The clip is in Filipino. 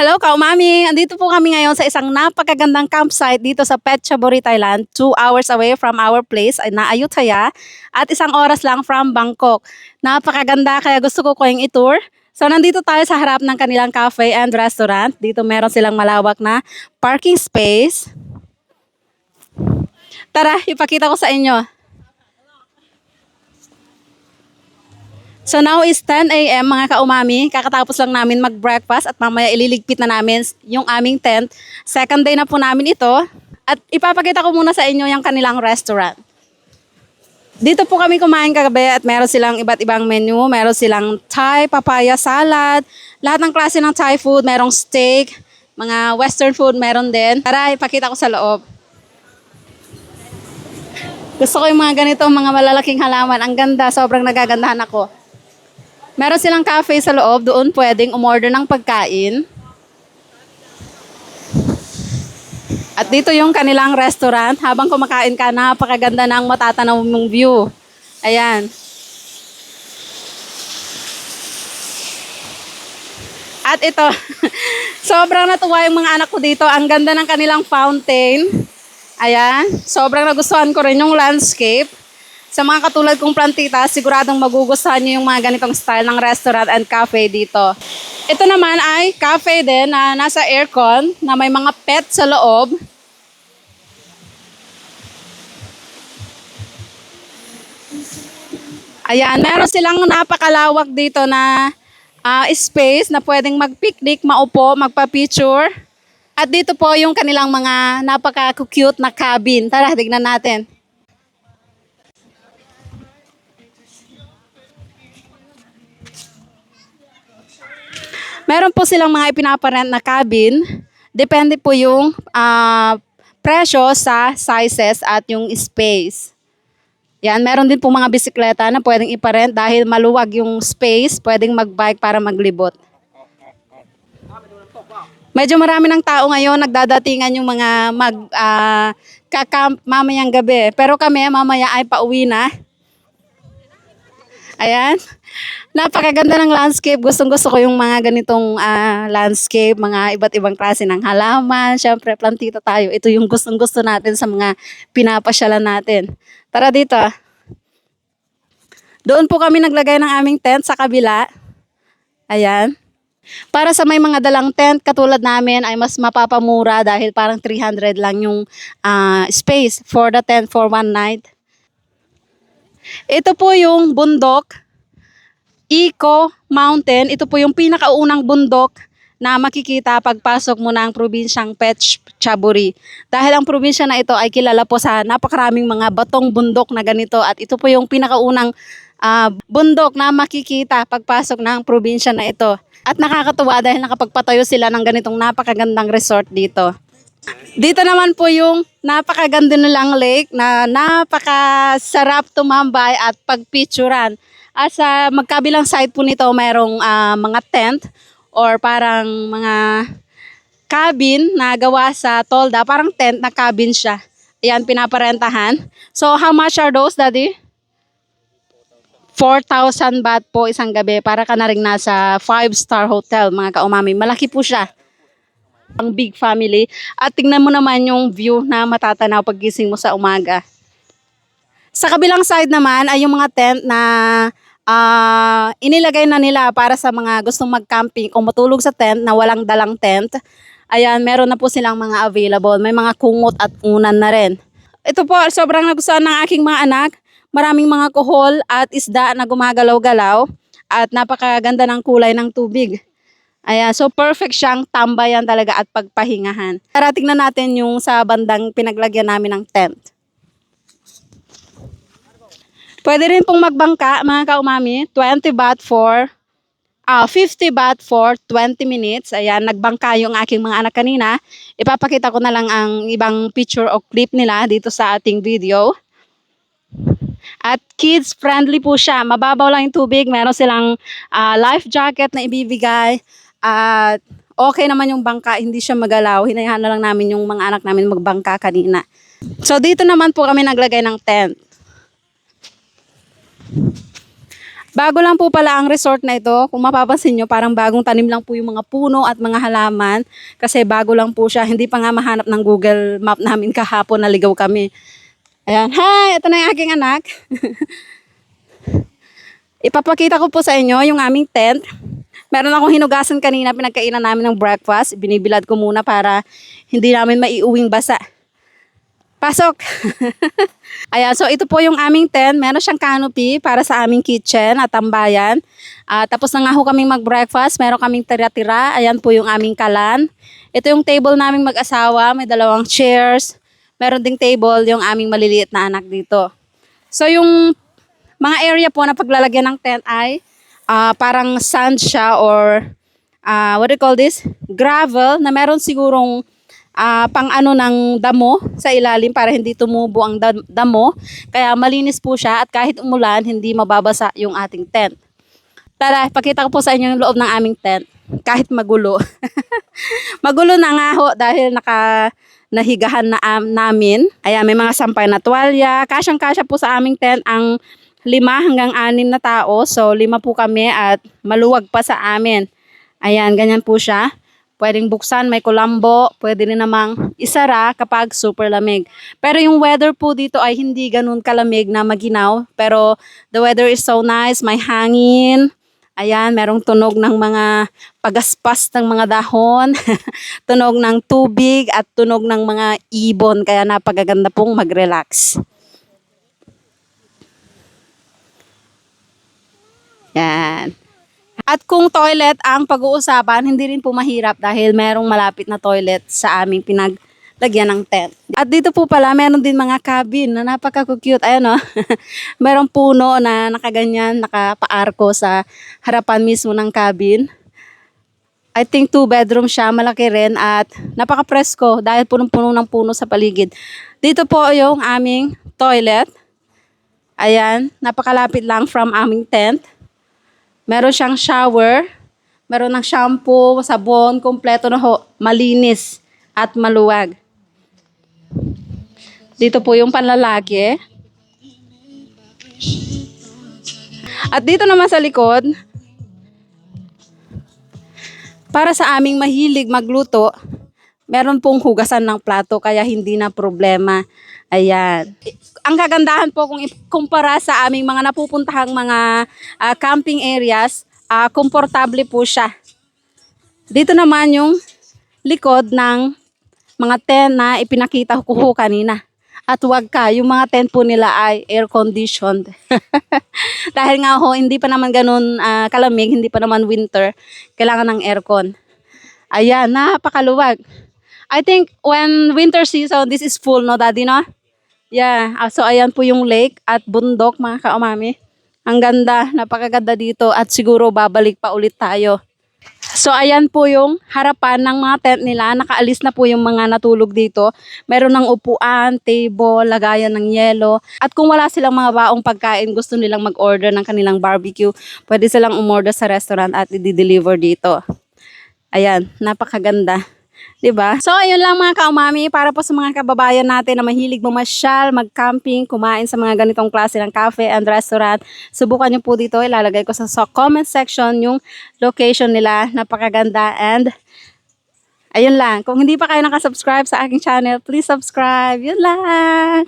Hello, Kaumami! Andito po kami ngayon sa isang napakagandang campsite dito sa Petchaburi, Thailand. Two hours away from our place na Ayutthaya at isang oras lang from Bangkok. Napakaganda kaya gusto ko kayong i-tour. So nandito tayo sa harap ng kanilang cafe and restaurant. Dito meron silang malawak na parking space. Tara, ipakita ko sa inyo. So now is 10 a.m. mga kaumami. Kakatapos lang namin mag-breakfast at mamaya ililigpit na namin yung aming tent. Second day na po namin ito. At ipapakita ko muna sa inyo yung kanilang restaurant. Dito po kami kumain kagabi at meron silang iba't ibang menu. Meron silang Thai papaya salad. Lahat ng klase ng Thai food. Merong steak. Mga western food meron din. Tara, ipakita ko sa loob. Gusto ko yung mga ganito, mga malalaking halaman. Ang ganda, sobrang nagagandahan ako. Meron silang cafe sa loob, doon pwedeng umorder ng pagkain. At dito yung kanilang restaurant. Habang kumakain ka, napakaganda ng matatanaw mong view. Ayan. At ito, sobrang natuwa yung mga anak ko dito. Ang ganda ng kanilang fountain. Ayan. Sobrang nagustuhan ko rin yung landscape. Sa mga katulad kong plantita, siguradong magugustuhan niyo yung mga ganitong style ng restaurant and cafe dito. Ito naman ay cafe din na nasa aircon na may mga pet sa loob. Ayan, meron silang napakalawak dito na ah, space na pwedeng mag-picnic, maupo, magpa-picture. At dito po yung kanilang mga napaka-cute na cabin. Tara, tignan natin. Meron po silang mga ipinaparent na cabin. Depende po yung ah, presyo sa sizes at yung space. Yan, meron din po mga bisikleta na pwedeng iparent dahil maluwag yung space, pwedeng magbike para maglibot. Medyo marami ng tao ngayon, nagdadatingan yung mga mag ah, kakamp mamayang gabi. Pero kami, mamaya ay pauwi na. Ayan. Napakaganda ng landscape. Gustong gusto ko yung mga ganitong ah, landscape, mga iba't ibang klase ng halaman. Siyempre, plantita tayo. Ito yung gustong gusto natin sa mga pinapasyalan natin. Tara dito. Doon po kami naglagay ng aming tent sa kabila. Ayan. Para sa may mga dalang tent katulad namin ay mas mapapamura dahil parang 300 lang yung ah, space for the tent for one night. Ito po yung bundok, Eco Mountain. Ito po yung pinakaunang bundok na makikita pagpasok mo ng probinsyang Petchaburi. Dahil ang probinsya na ito ay kilala po sa napakaraming mga batong bundok na ganito at ito po yung pinakaunang ah, bundok na makikita pagpasok ng probinsya na ito. At nakakatuwa dahil nakapagpatayo sila ng ganitong napakagandang resort dito. Dito naman po yung napakaganda nilang lake na napakasarap tumambay at pagpicturan. At sa magkabilang side po nito mayroong ah, mga tent or parang mga cabin na gawa sa tolda. Parang tent na cabin siya. Ayan, pinaparentahan. So, how much are those, Daddy? 4,000 baht po isang gabi para ka na rin nasa 5-star hotel, mga kaumami. Malaki po siya ang big family. At tingnan mo naman yung view na matatanaw paggising mo sa umaga. Sa kabilang side naman ay yung mga tent na ah, inilagay na nila para sa mga gustong mag-camping o matulog sa tent na walang dalang tent. Ayan, meron na po silang mga available. May mga kungot at unan na rin. Ito po, sobrang nagustuhan ng aking mga anak. Maraming mga kuhol at isda na gumagalaw-galaw at napakaganda ng kulay ng tubig. Ayan, so perfect siyang tambayan talaga at pagpahingahan. Tara, tingnan natin yung sa bandang pinaglagyan namin ng tent. Pwede rin pong magbangka, mga kaumami, 20 baht for, ah 50 baht for 20 minutes. Ayan, nagbangka yung aking mga anak kanina. Ipapakita ko na lang ang ibang picture o clip nila dito sa ating video. At kids friendly po siya. Mababaw lang yung tubig. Meron silang ah, life jacket na ibibigay. At okay naman yung bangka. Hindi siya magalaw. Hinayaan na lang namin yung mga anak namin magbangka kanina. So dito naman po kami naglagay ng tent. Bago lang po pala ang resort na ito. Kung mapapansin nyo, parang bagong tanim lang po yung mga puno at mga halaman. Kasi bago lang po siya. Hindi pa nga mahanap ng Google Map namin kahapon. Naligaw kami. Ayan. Hi! Ito na yung aking anak. Ipapakita ko po sa inyo yung aming tent. Meron akong hinugasan kanina, pinagkainan namin ng breakfast. Binibilad ko muna para hindi namin maiuwing basa. Pasok! Ayan, so ito po yung aming tent. Meron siyang canopy para sa aming kitchen at tambayan. Ah, tapos na nga ho kaming mag-breakfast. Meron kaming tira-tira. Ayan po yung aming kalan. Ito yung table naming mag-asawa. May dalawang chairs. Meron ding table yung aming maliliit na anak dito. So yung mga area po na paglalagyan ng tent ay ah, parang sand siya or ah, what do you call this? Gravel na meron sigurong ah, pang ano ng damo sa ilalim para hindi tumubo ang dam- damo. Kaya malinis po siya at kahit umulan, hindi mababasa yung ating tent. Tara, pakita ko po sa inyo yung loob ng aming tent. Kahit magulo. magulo na nga ho dahil naka nahigahan na am, namin. Ayan, may mga sampay na tuwalya. Kasyang-kasya po sa aming tent ang lima hanggang anim na tao. So, lima po kami at maluwag pa sa amin. Ayan, ganyan po siya. Pwedeng buksan, may kulambo. Pwede rin namang isara kapag super lamig. Pero yung weather po dito ay hindi ganun kalamig na maginaw. Pero the weather is so nice. May hangin. Ayan, merong tunog ng mga pagaspas ng mga dahon, tunog ng tubig at tunog ng mga ibon. Kaya napagaganda pong mag-relax. Yan. At kung toilet ang pag-uusapan, hindi rin po mahirap dahil merong malapit na toilet sa aming pinaglagyan ng tent. At dito po pala, meron din mga cabin na napaka-cute. Ayan o, merong puno na nakaganyan, nakapaarko sa harapan mismo ng cabin. I think two bedroom siya, malaki rin at napaka-presko dahil punong-puno ng puno sa paligid. Dito po yung aming toilet. Ayan, napakalapit lang from aming tent. Meron siyang shower, meron ng shampoo, sabon, kompleto na ho, malinis at maluwag. Dito po yung panlalaki. At dito naman sa likod, para sa aming mahilig magluto, meron pong hugasan ng plato kaya hindi na problema. Ayan. Ang kagandahan po kung ikumpara sa aming mga napupuntahang mga ah, camping areas, ah, komportable po siya. Dito naman yung likod ng mga tent na ipinakita ko kanina. At wag ka, yung mga tent po nila ay air-conditioned. Dahil nga ho, hindi pa naman ganun ah, kalamig, hindi pa naman winter, kailangan ng aircon. Ayan, napakaluwag. I think when winter season, this is full, no, daddy, no? Yeah, ah, so ayan po yung lake at bundok, mga kaumami. Ang ganda, napakaganda dito at siguro babalik pa ulit tayo. So ayan po yung harapan ng mga tent nila. Nakaalis na po yung mga natulog dito. Meron ng upuan, table, lagayan ng yelo. At kung wala silang mga baong pagkain, gusto nilang mag-order ng kanilang barbecue, pwede silang umorder sa restaurant at i-deliver dito. Ayan, napakaganda. 'Di ba? So, ayun lang mga kaumami para po sa mga kababayan natin na mahilig mamasyal, mag-camping, kumain sa mga ganitong klase ng cafe and restaurant. Subukan niyo po dito, ilalagay ko sa, sa comment section yung location nila. Napakaganda and ayun lang. Kung hindi pa kayo nakasubscribe sa aking channel, please subscribe. Yun lang.